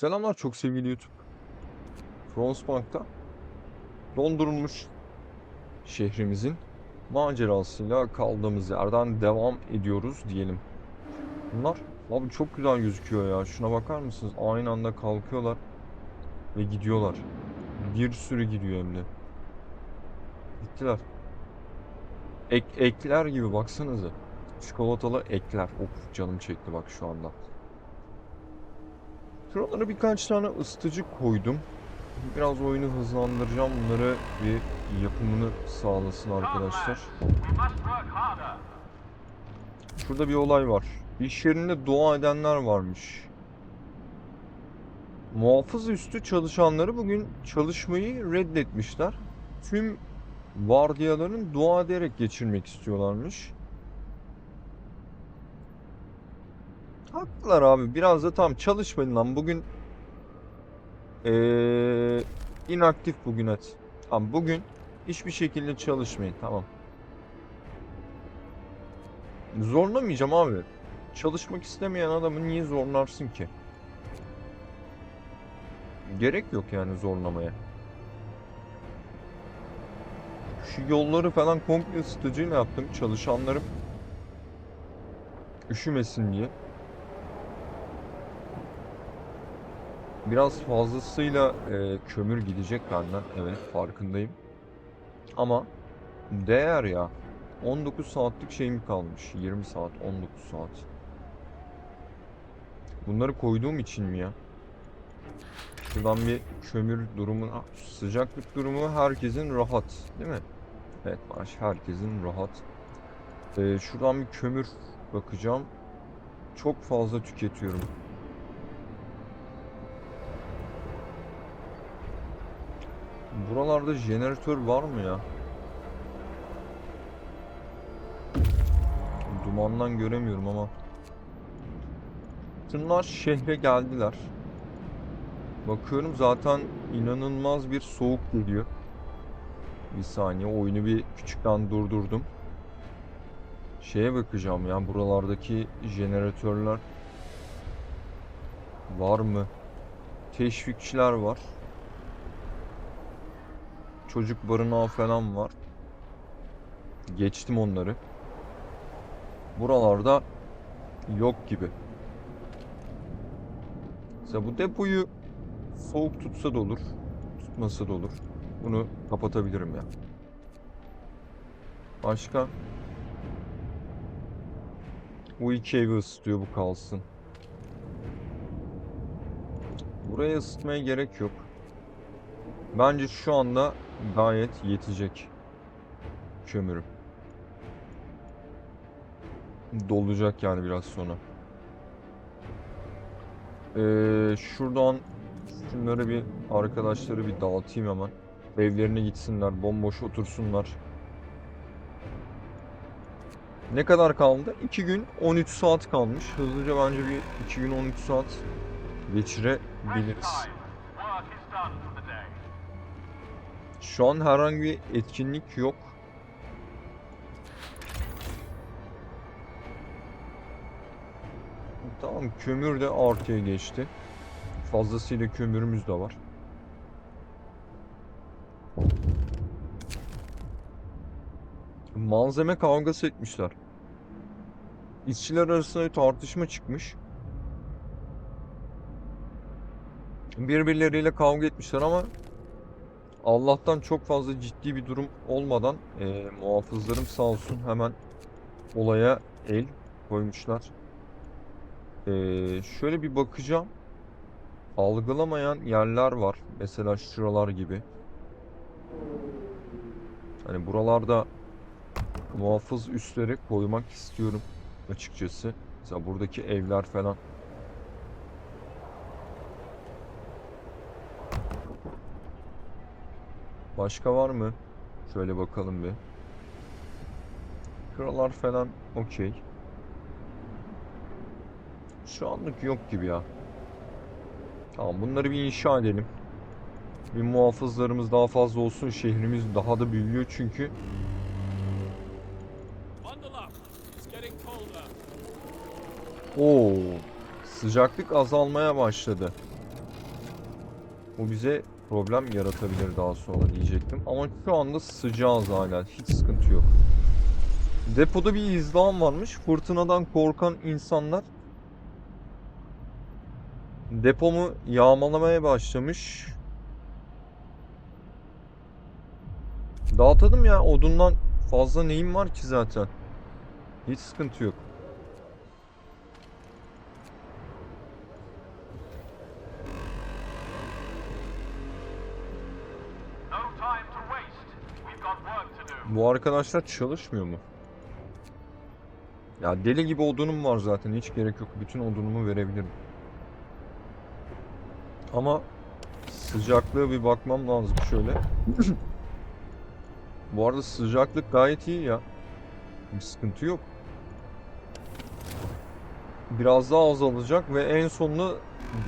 Selamlar çok sevgili YouTube. Frostbank'ta dondurulmuş şehrimizin macerasıyla kaldığımız yerden devam ediyoruz diyelim. Bunlar abi çok güzel gözüküyor ya. Şuna bakar mısınız? Aynı anda kalkıyorlar ve gidiyorlar. Bir sürü gidiyor hem de. Gittiler. Ek, ekler gibi baksanıza. Çikolatalı ekler. Of canım çekti bak şu anda. Şuralara birkaç tane ısıtıcı koydum. Biraz oyunu hızlandıracağım. Bunları bir yapımını sağlasın arkadaşlar. Şurada bir olay var. İş yerinde dua edenler varmış. Muhafız üstü çalışanları bugün çalışmayı reddetmişler. Tüm vardiyaların dua ederek geçirmek istiyorlarmış. Haklılar abi. Biraz da tam çalışmayın lan. Bugün eee inaktif bugün et. Tamam bugün hiçbir şekilde çalışmayın. Tamam. Zorlamayacağım abi. Çalışmak istemeyen adamı niye zorlarsın ki? Gerek yok yani zorlamaya. Şu yolları falan komple ısıtıcıyla yaptım. Çalışanlarım üşümesin diye. Biraz fazlasıyla e, kömür gidecek benden. Evet farkındayım. Ama değer ya. 19 saatlik şeyim kalmış. 20 saat, 19 saat. Bunları koyduğum için mi ya? Şuradan bir kömür durumu, ah, sıcaklık durumu herkesin rahat, değil mi? Evet, baş herkesin rahat. Ee, şuradan bir kömür bakacağım. Çok fazla tüketiyorum. Buralarda jeneratör var mı ya? Dumandan göremiyorum ama. Tınlar şehre geldiler. Bakıyorum zaten inanılmaz bir soğuk geliyor. Bir saniye oyunu bir küçükten durdurdum. Şeye bakacağım ya buralardaki jeneratörler var mı? Teşvikçiler var. Çocuk barınağı falan var. Geçtim onları. Buralarda yok gibi. Mesela bu depoyu soğuk tutsa da olur, tutmasa da olur. Bunu kapatabilirim ya. Başka? Bu iki evi ısıtıyor, bu kalsın. Buraya ısıtmaya gerek yok. Bence şu anda gayet yetecek kömürüm. Dolacak yani biraz sonra. Ee, şuradan şunları bir arkadaşları bir dağıtayım hemen. Evlerine gitsinler, bomboş otursunlar. Ne kadar kaldı? 2 gün 13 saat kalmış. Hızlıca bence bir 2 gün 13 saat geçirebiliriz. Şu an herhangi bir etkinlik yok. Tamam kömür de artıya geçti. Fazlasıyla kömürümüz de var. Malzeme kavgası etmişler. İşçiler arasında bir tartışma çıkmış. Birbirleriyle kavga etmişler ama Allah'tan çok fazla ciddi bir durum olmadan eee, muhafızlarım sağ olsun hemen olaya el koymuşlar. Eee, şöyle bir bakacağım. Algılamayan yerler var. Mesela şuralar gibi. Hani buralarda muhafız üsleri koymak istiyorum açıkçası. Mesela buradaki evler falan. Başka var mı? Şöyle bakalım bir. Şuralar falan okey. Şu anlık yok gibi ya. Tamam bunları bir inşa edelim. Bir muhafızlarımız daha fazla olsun. Şehrimiz daha da büyüyor çünkü. Oo, sıcaklık azalmaya başladı. O bize problem yaratabilir daha sonra diyecektim. Ama şu anda sıcağız hala. Hiç sıkıntı yok. Depoda bir izdiham varmış. Fırtınadan korkan insanlar depomu yağmalamaya başlamış. Dağıtalım ya. Odundan fazla neyim var ki zaten. Hiç sıkıntı yok. Bu arkadaşlar çalışmıyor mu? Ya deli gibi odunum var zaten. Hiç gerek yok. Bütün odunumu verebilirim. Ama sıcaklığa bir bakmam lazım şöyle. Bu arada sıcaklık gayet iyi ya. Bir sıkıntı yok. Biraz daha azalacak ve en sonunda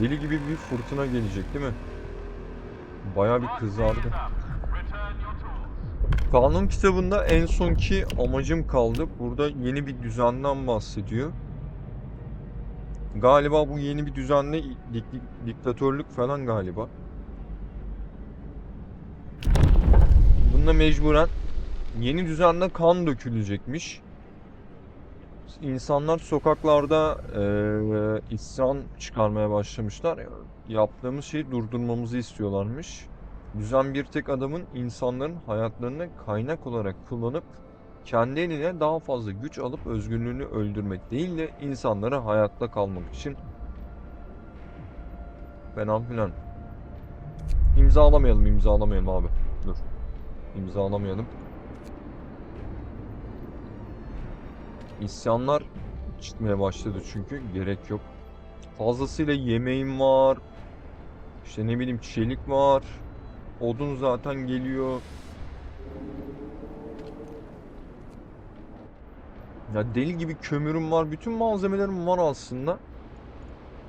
deli gibi bir fırtına gelecek değil mi? Bayağı bir kızardı. Kanun kitabında en sonki amacım kaldı. Burada yeni bir düzenden bahsediyor. Galiba bu yeni bir düzenle dik- dik- diktatörlük falan galiba. Bunda mecburen yeni düzende kan dökülecekmiş. İnsanlar sokaklarda eee, isyan çıkarmaya başlamışlar. Yaptığımız şeyi durdurmamızı istiyorlarmış. Düzen bir tek adamın insanların hayatlarını kaynak olarak kullanıp kendi eline daha fazla güç alıp özgürlüğünü öldürmek değil de insanları hayatta kalmak için falan filan. İmzalamayalım, imzalamayalım abi. Dur. İmzalamayalım. İsyanlar çıkmaya başladı çünkü gerek yok. Fazlasıyla yemeğim var. İşte ne bileyim çelik var. Odun zaten geliyor. Ya deli gibi kömürüm var. Bütün malzemelerim var aslında.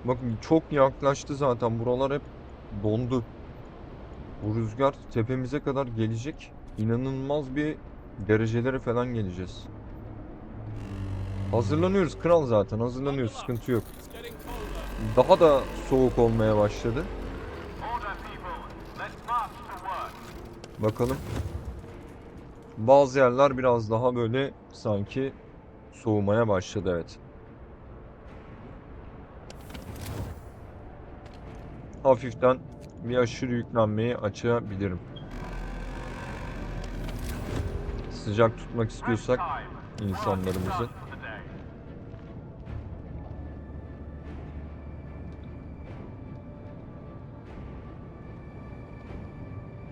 Bakın çok yaklaştı zaten. Buralar hep dondu. Bu rüzgar tepemize kadar gelecek. İnanılmaz bir derecelere falan geleceğiz. Hazırlanıyoruz kral zaten. Hazırlanıyoruz. Sıkıntı yok. Daha da soğuk olmaya başladı. Bakalım. Bazı yerler biraz daha böyle sanki soğumaya başladı evet. Hafiften bir aşırı yüklenmeyi açabilirim. Sıcak tutmak istiyorsak insanlarımızı.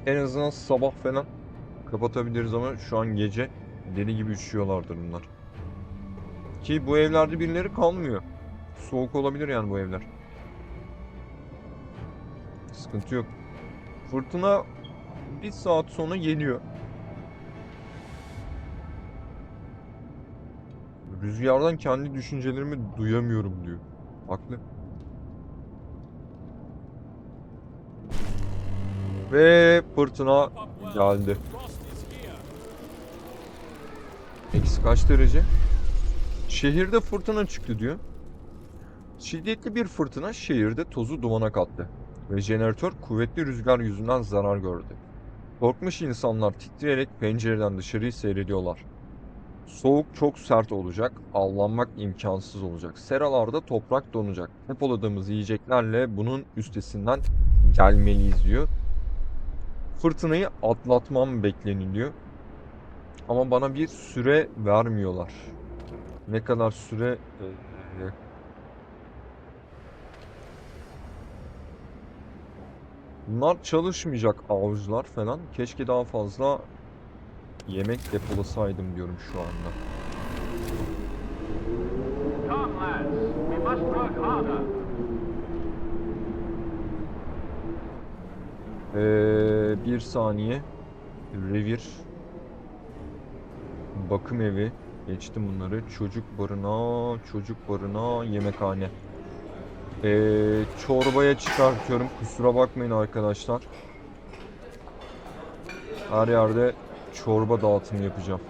En azından sabah falan kapatabiliriz ama şu an gece deli gibi üşüyorlardır bunlar. Ki bu evlerde birileri kalmıyor. Soğuk olabilir yani bu evler. Sıkıntı yok. Fırtına bir saat sonra geliyor. Rüzgardan kendi düşüncelerimi duyamıyorum diyor. Haklı. Ve fırtına geldi. Eksi kaç derece? Şehirde fırtına çıktı diyor. Şiddetli bir fırtına şehirde tozu dumana kattı. Ve jeneratör kuvvetli rüzgar yüzünden zarar gördü. Korkmuş insanlar titreyerek pencereden dışarıyı seyrediyorlar. Soğuk çok sert olacak, avlanmak imkansız olacak. Seralarda toprak donacak. Depoladığımız yiyeceklerle bunun üstesinden gelmeliyiz diyor. Fırtınayı atlatmam bekleniliyor. Ama bana bir süre vermiyorlar. Ne kadar süre e, Bunlar çalışmayacak avcılar falan. Keşke daha fazla yemek depolasaydım diyorum şu anda. Come, lads. We must work harder. Ee, bir saniye. Revir. Bakım evi. Geçtim bunları. Çocuk barınağı, çocuk barınağı, yemekhane. Ee, çorbaya çıkartıyorum. Kusura bakmayın arkadaşlar. Her yerde çorba dağıtımı yapacağım.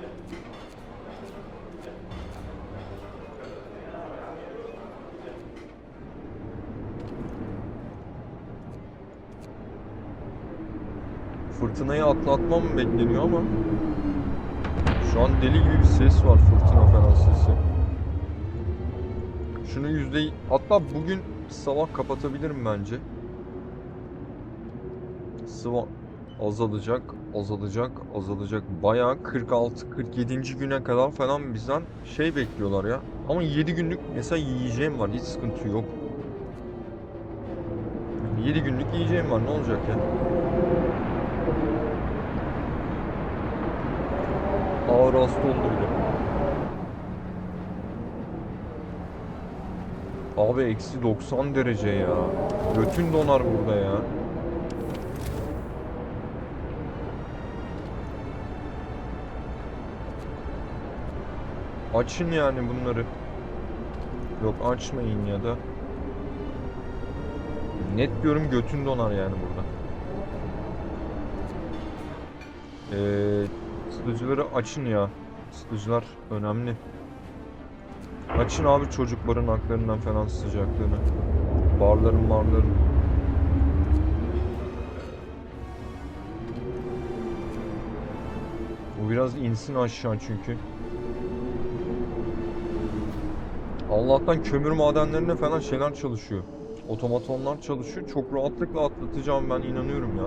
Fırtınayı atlatmam bekleniyor ama şu an deli gibi bir ses var fırtına falan sesi. Şunu yüzde hatta bugün sabah kapatabilirim bence. Sıva azalacak, azalacak, azalacak. Bayağı 46 47. güne kadar falan bizden şey bekliyorlar ya. Ama 7 günlük mesela yiyeceğim var. Hiç sıkıntı yok. 7 günlük yiyeceğim var. Ne olacak ya? Ağır hasta oldu. Abi eksi 90 derece ya. Götün donar burada ya. Açın yani bunları. Yok açmayın ya da. Net diyorum götün donar yani burada. Ee, ısıtıcıları açın ya. Isıtıcılar önemli. Açın abi çocuk barınaklarından falan sıcaklığını. Barların barların. Bu biraz insin aşağı çünkü. Allah'tan kömür madenlerine falan şeyler çalışıyor. Otomatonlar çalışıyor. Çok rahatlıkla atlatacağım ben inanıyorum ya.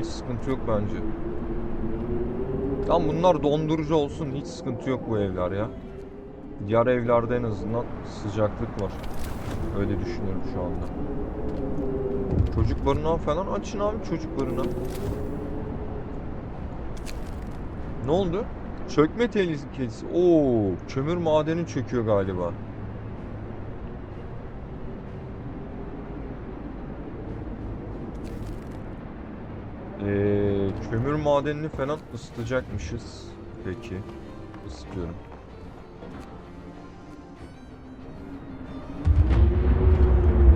Hiç sıkıntı yok bence. Tam bunlar dondurucu olsun hiç sıkıntı yok bu evler ya. Diğer evlerde en azından sıcaklık var. Öyle düşünüyorum şu anda. Çocuk barınağı falan açın abi çocuk barınağı. Ne oldu? Çökme tehlikesi. Oo, kömür madeni çöküyor galiba. Ee, kömür madenini falan ısıtacakmışız. Peki. Isıtıyorum.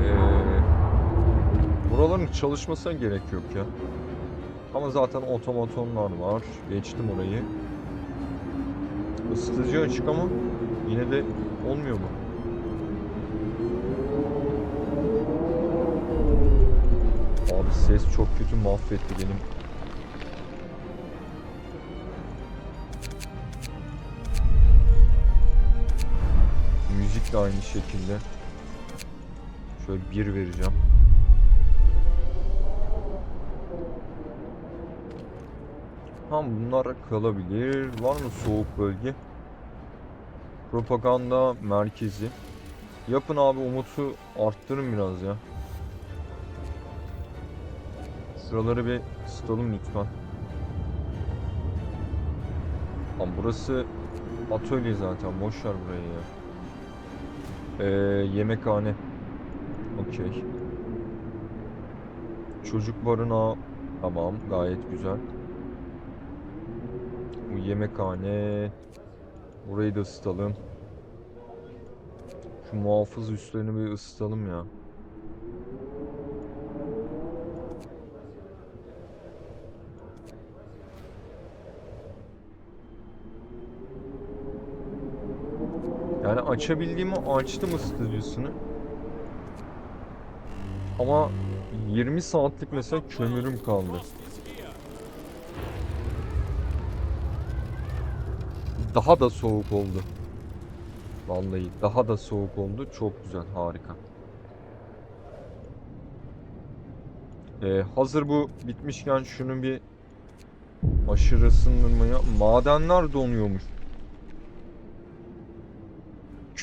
Ee, buraların çalışmasına gerek yok ya. Ama zaten otomatonlar var. Geçtim orayı. Isıtıcı açık ama yine de olmuyor mu? Ses çok kötü mahvetti benim. Müzik de aynı şekilde. Şöyle bir vereceğim. Tam bunlar kalabilir. Var mı soğuk bölge? Propaganda merkezi. Yapın abi Umut'u arttırın biraz ya. Sıraları bir ısıtalım lütfen. Lan burası atölye zaten. Boş ver burayı ya. Ee, yemekhane. Okey. Çocuk barınağı. Tamam gayet güzel. Bu yemekhane. Burayı da ısıtalım. Şu muhafız üstlerini bir ısıtalım ya. Yani açabildiğimi açtım ısıtıcısını. Ama 20 saatlik mesela kömürüm kaldı. Daha da soğuk oldu. Vallahi daha da soğuk oldu. Çok güzel, harika. Ee, hazır bu bitmişken şunun bir aşırı ısınmaya... Madenler donuyormuş.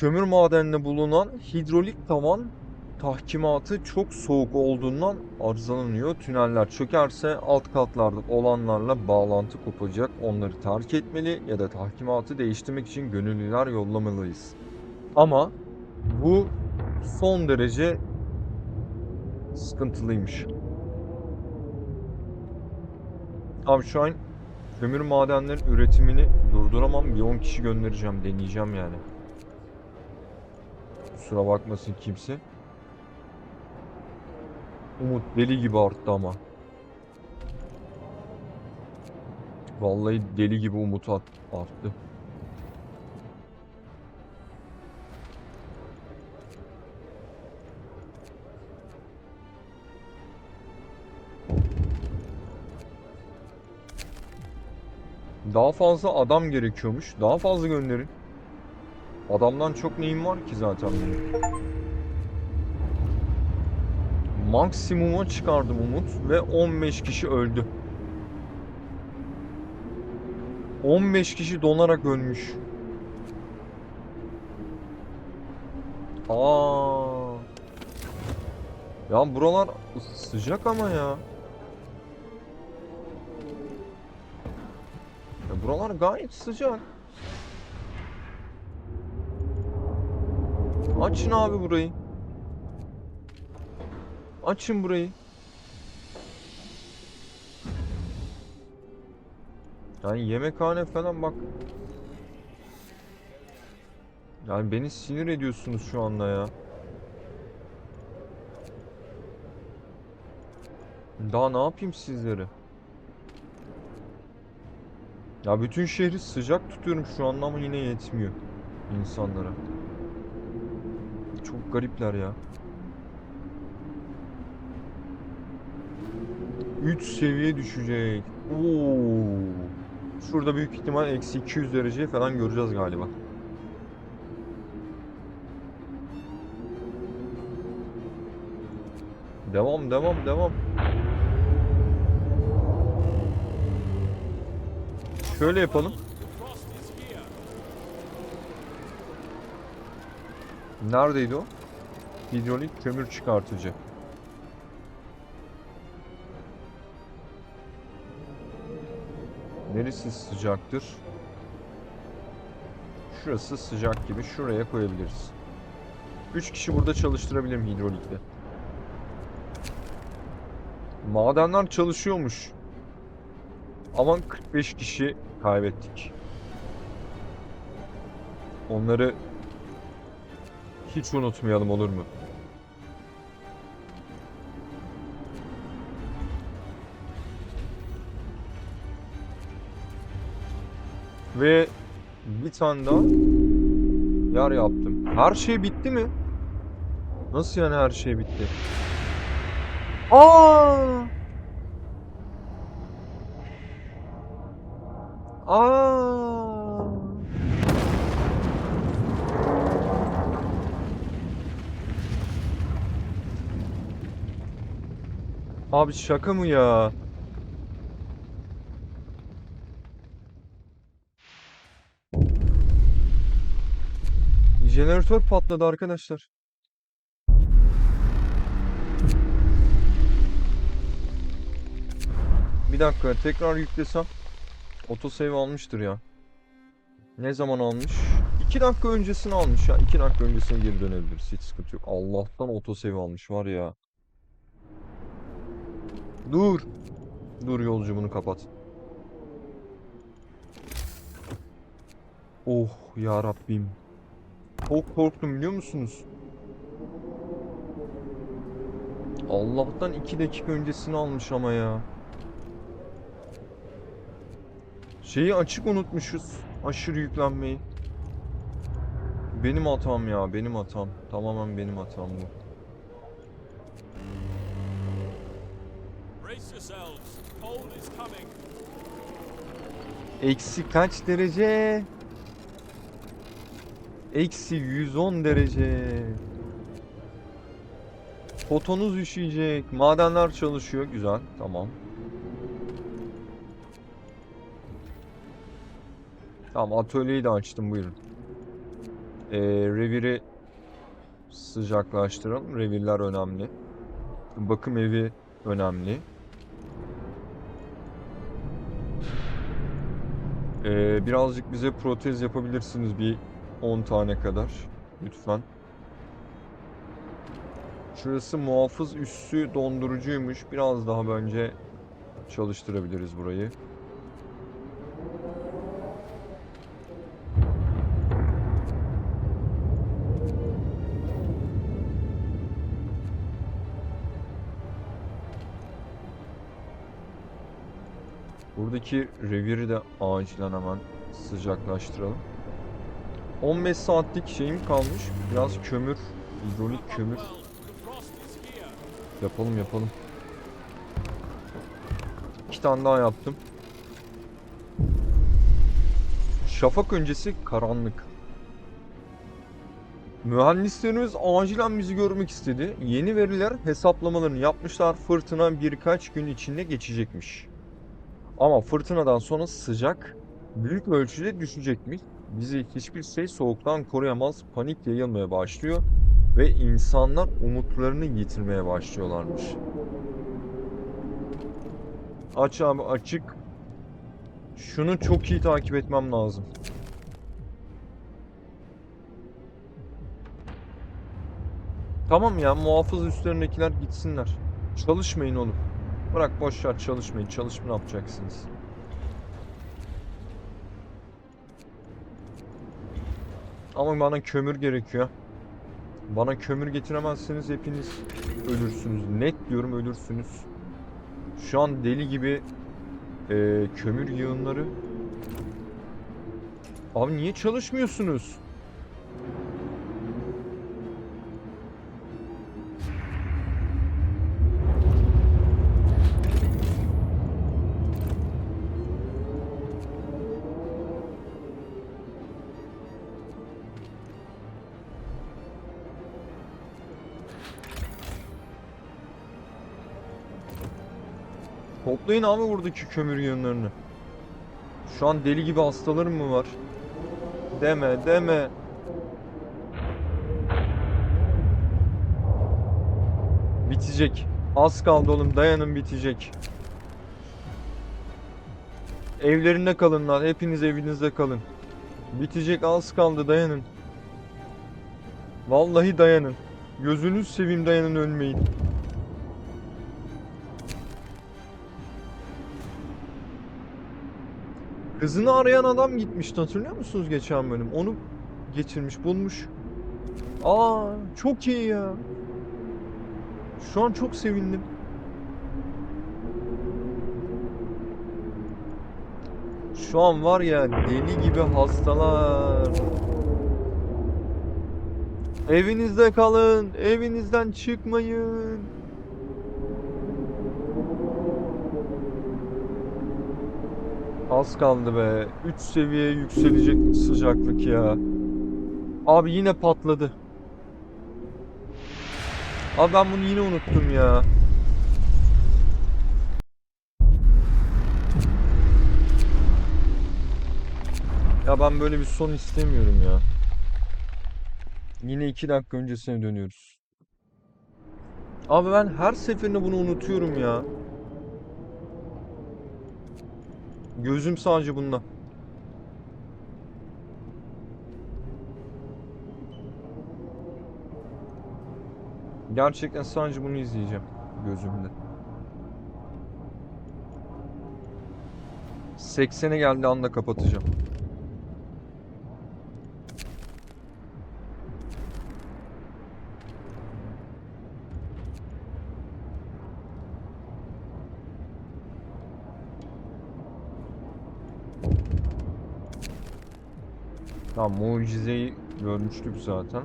Kömür madeninde bulunan hidrolik tavan tahkimatı çok soğuk olduğundan arızalanıyor. Tüneller çökerse alt katlarda olanlarla bağlantı kopacak. Onları terk etmeli ya da tahkimatı değiştirmek için gönüllüler yollamalıyız. Ama bu son derece sıkıntılıymış. Abi şu an kömür madenlerin üretimini durduramam. Bir 10 kişi göndereceğim, deneyeceğim yani. Kusura bakmasın kimse. Umut deli gibi arttı ama. Vallahi deli gibi umut arttı. Daha fazla adam gerekiyormuş. Daha fazla gönderin. Adamdan çok neyim var ki zaten benim. Maksimuma çıkardım Umut ve 15 kişi öldü. 15 kişi donarak ölmüş. Aa. Ya buralar sıcak ama ya. Ya buralar gayet sıcak. Açın abi burayı. Açın burayı. Yani yemekhane falan bak. Yani beni sinir ediyorsunuz şu anda ya. Daha ne yapayım sizlere? Ya bütün şehri sıcak tutuyorum şu anda ama yine yetmiyor insanlara. Çok garipler ya. 3 seviye düşecek. Oo. Şurada büyük ihtimal eksi 200 dereceyi falan göreceğiz galiba. Devam devam devam. Şöyle yapalım. Neredeydi o? Hidrolik kömür çıkartıcı. Neresi sıcaktır? Şurası sıcak gibi. Şuraya koyabiliriz. 3 kişi burada çalıştırabilirim hidrolikte. Madenler çalışıyormuş. Ama 45 kişi kaybettik. Onları hiç unutmayalım olur mu? Ve bir tane daha yer yaptım. Her şey bitti mi? Nasıl yani her şey bitti? Aa! Abi şaka mı ya? Jeneratör patladı arkadaşlar. Bir dakika tekrar yüklesem autosave almıştır ya. Ne zaman almış? 2 dakika öncesini almış ya. 2 dakika öncesine geri dönebiliriz. Hiç sıkıntı yok. Allah'tan autosave almış var ya. Dur. Dur yolcu bunu kapat. Oh ya Rabbim. Çok korktum biliyor musunuz? Allah'tan 2 dakika öncesini almış ama ya. Şeyi açık unutmuşuz. Aşırı yüklenmeyi. Benim hatam ya, benim hatam. Tamamen benim hatam bu. Eksi kaç derece? Eksi 110 derece. Fotonuz üşüyecek. Madenler çalışıyor. Güzel. Tamam. Tamam atölyeyi de açtım buyurun. Ee, reviri sıcaklaştıralım. Revirler önemli. Bakım evi önemli. Ee, birazcık bize protez yapabilirsiniz bir 10 tane kadar. Lütfen. Şurası muhafız üssü dondurucuymuş. Biraz daha bence çalıştırabiliriz burayı. Buradaki reviri de acilen hemen sıcaklaştıralım. 15 saatlik şeyim kalmış. Biraz kömür, hidrolik kömür yapalım yapalım. İki tane daha yaptım. Şafak öncesi karanlık. Mühendislerimiz acilen bizi görmek istedi. Yeni veriler hesaplamalarını yapmışlar. Fırtına birkaç gün içinde geçecekmiş. Ama fırtınadan sonra sıcak büyük ölçüde düşecekmiş. Bizi hiçbir şey soğuktan koruyamaz. Panik yayılmaya başlıyor ve insanlar umutlarını yitirmeye başlıyorlarmış. Aç abi açık. Şunu çok iyi takip etmem lazım. Tamam ya muhafız üstlerindekiler gitsinler. Çalışmayın oğlum. Bırak boş ver çalışmayın. Çalışma ne yapacaksınız? Ama bana kömür gerekiyor. Bana kömür getiremezseniz hepiniz ölürsünüz. Net diyorum ölürsünüz. Şu an deli gibi eee, kömür yığınları. Abi niye çalışmıyorsunuz? Toplayın abi buradaki kömür yığınlarını. Şu an deli gibi hastalarım mı var? Deme deme. Bitecek. Az kaldı oğlum dayanın bitecek. Evlerinde kalın lan. Hepiniz evinizde kalın. Bitecek az kaldı dayanın. Vallahi dayanın. Gözünüz seveyim dayanın ölmeyin. Kızını arayan adam gitmişti hatırlıyor musunuz geçen bölüm? Onu getirmiş bulmuş. Aa çok iyi ya. Şu an çok sevindim. Şu an var ya deli gibi hastalar. Evinizde kalın. Evinizden çıkmayın. Az kaldı be. 3 seviye yükselecek sıcaklık ya. Abi yine patladı. Abi ben bunu yine unuttum ya. Ya ben böyle bir son istemiyorum ya. Yine 2 dakika öncesine dönüyoruz. Abi ben her seferinde bunu unutuyorum ya. Gözüm sadece bunda. Gerçekten sadece bunu izleyeceğim gözümde. 80'e geldiği anda kapatacağım. Tamam mucizeyi görmüştük zaten.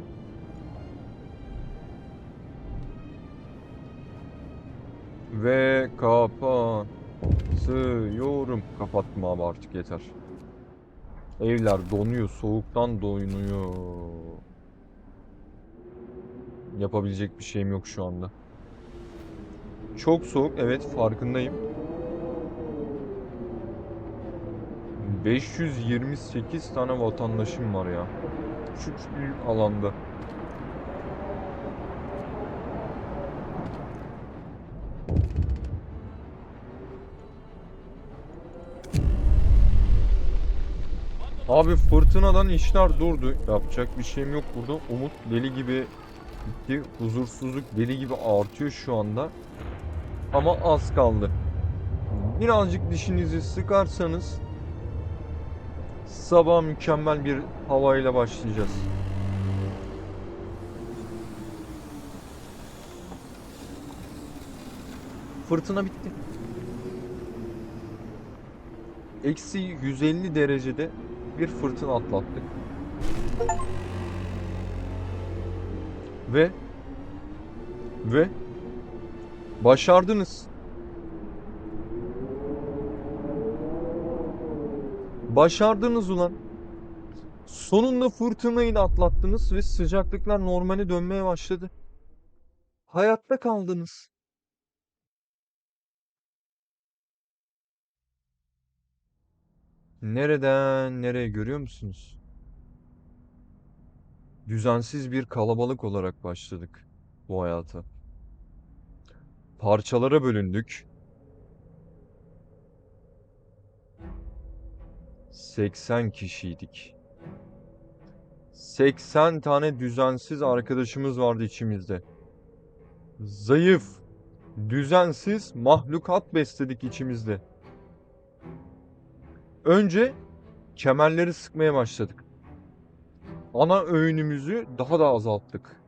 Ve kapatıyorum. Kapattım abi artık yeter. Evler donuyor. Soğuktan donuyor. Yapabilecek bir şeyim yok şu anda. Çok soğuk. Evet farkındayım. 528 tane vatandaşım var ya. Şu büyük alanda. Abi fırtınadan işler durdu. Yapacak bir şeyim yok burada. Umut deli gibi gitti. Huzursuzluk deli gibi artıyor şu anda. Ama az kaldı. Birazcık dişinizi sıkarsanız sabah mükemmel bir havayla başlayacağız. Fırtına bitti. Eksi 150 derecede bir fırtına atlattık. Ve ve başardınız. Başardınız ulan. Sonunda fırtınayı da atlattınız ve sıcaklıklar normale dönmeye başladı. Hayatta kaldınız. Nereden nereye görüyor musunuz? Düzensiz bir kalabalık olarak başladık bu hayata. Parçalara bölündük. 80 kişiydik. 80 tane düzensiz arkadaşımız vardı içimizde. Zayıf, düzensiz mahlukat besledik içimizde. Önce kemerleri sıkmaya başladık. Ana öğünümüzü daha da azalttık.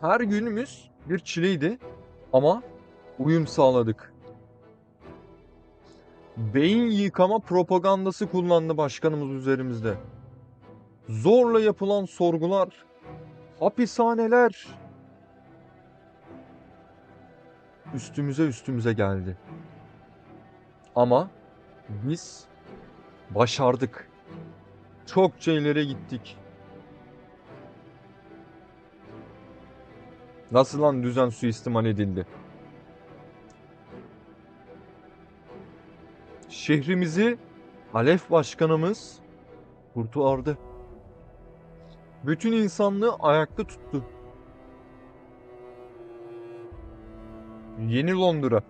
Her günümüz bir çileydi ama uyum sağladık. Beyin yıkama propagandası kullandı başkanımız üzerimizde. Zorla yapılan sorgular, hapishaneler üstümüze üstümüze geldi. Ama biz başardık. Çokça ileri gittik. Nasıl lan düzen suistimal edildi? Şehrimizi Alef Başkanımız kurtardı. Bütün insanlığı ayakta tuttu. Yeni Londra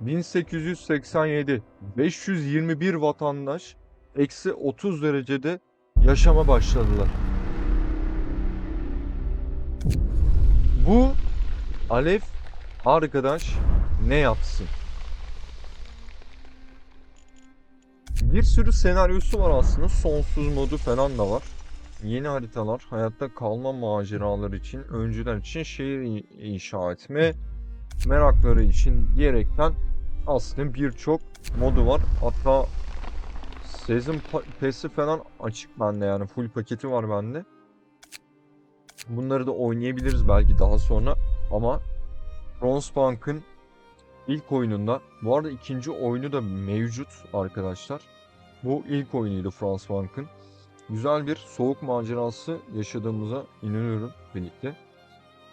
1887 521 vatandaş eksi 30 derecede yaşama başladılar. Bu Alef arkadaş ne yapsın? Bir sürü senaryosu var aslında. Sonsuz modu falan da var. Yeni haritalar, hayatta kalma maceraları için, öncüler için şehir inşa etme merakları için diyerekten aslında birçok modu var. Hatta Season pa- Pass'i falan açık bende yani full paketi var bende. Bunları da oynayabiliriz belki daha sonra ama Frostpunk'ın ilk oyununda bu arada ikinci oyunu da mevcut arkadaşlar. Bu ilk oyunuydu Frostpunk'ın. Güzel bir soğuk macerası yaşadığımıza inanıyorum birlikte.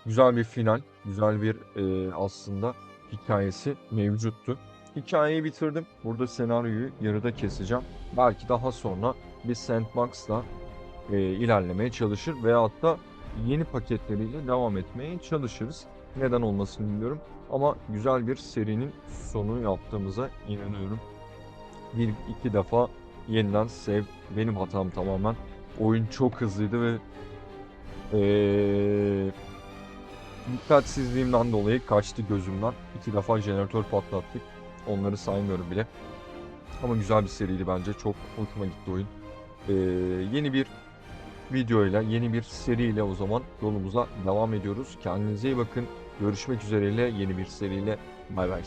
Güzel bir final, güzel bir e, aslında hikayesi mevcuttu. Hikayeyi bitirdim. Burada senaryoyu yarıda keseceğim. Belki daha sonra bir sandbox'la e, ilerlemeye çalışır veyahut da yeni paketleriyle devam etmeye çalışırız. Neden olmasını bilmiyorum. Ama güzel bir serinin sonu yaptığımıza inanıyorum. Bir iki defa yeniden sev. Benim hatam tamamen. Oyun çok hızlıydı ve eee dikkatsizliğimden dolayı kaçtı gözümden. İki defa jeneratör patlattık. Onları saymıyorum bile. Ama güzel bir seriydi bence. Çok hoşuma gitti oyun. Ee, yeni bir videoyla, yeni bir seriyle o zaman yolumuza devam ediyoruz. Kendinize iyi bakın. Görüşmek üzereyle yeni bir seriyle. Bay bay.